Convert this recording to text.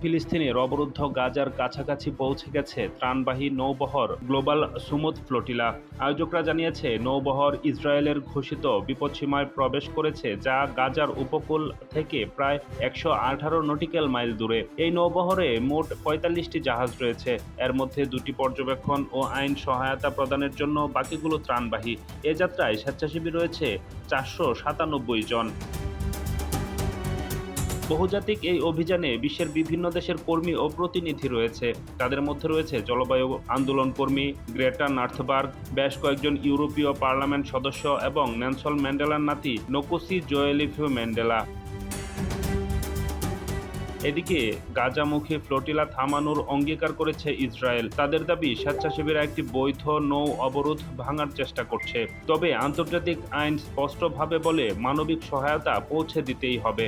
ফিলিস্তিনের অবরুদ্ধ গাজার কাছাকাছি পৌঁছে গেছে ত্রাণবাহী নৌবহর গ্লোবাল সুমুদ ফ্লোটিলা। আয়োজকরা জানিয়েছে, নৌবহর ইসরায়েলের ঘোষিত বিপদসীমায় প্রবেশ করেছে যা গাজার উপকূল থেকে প্রায় একশো আঠারো নটিক্যাল মাইল দূরে। এই নৌবহরে মোট পঁয়তাল্লিশটি জাহাজ রয়েছে। এর মধ্যে দুটি পর্যবেক্ষণ ও আইন সহায়তা প্রদানের জন্য বাকিগুলো ত্রাণবাহী। এ যাত্রায় স্বেচ্ছাসেবী রয়েছে চারশো সাতানব্বই জন। বহুজাতিক এই অভিযানে বিশ্বের বিভিন্ন দেশের কর্মী ও প্রতিনিধি রয়েছে। তাদের মধ্যে রয়েছে জলবায়ু আন্দোলন কর্মী, গ্রেটার নার্থবার্গ, বেশ কয়েকজন ইউরোপীয় পার্লামেন্ট সদস্য এবং ন্যানসল ম্যান্ডেলার নাতি নকুসি জোয়েলিফিউ ম্যান্ডেলা। এদিকে গাজামুখী ফ্লোটিলা থামানোর অঙ্গীকার করেছে ইসরায়েল। তাদের দাবি স্বেচ্ছাসেবীরা একটি বৈধ নৌ অবরোধ ভাঙার চেষ্টা করছে। তবে আন্তর্জাতিক আইন স্পষ্টভাবে বলে মানবিক সহায়তা পৌঁছে দিতেই হবে।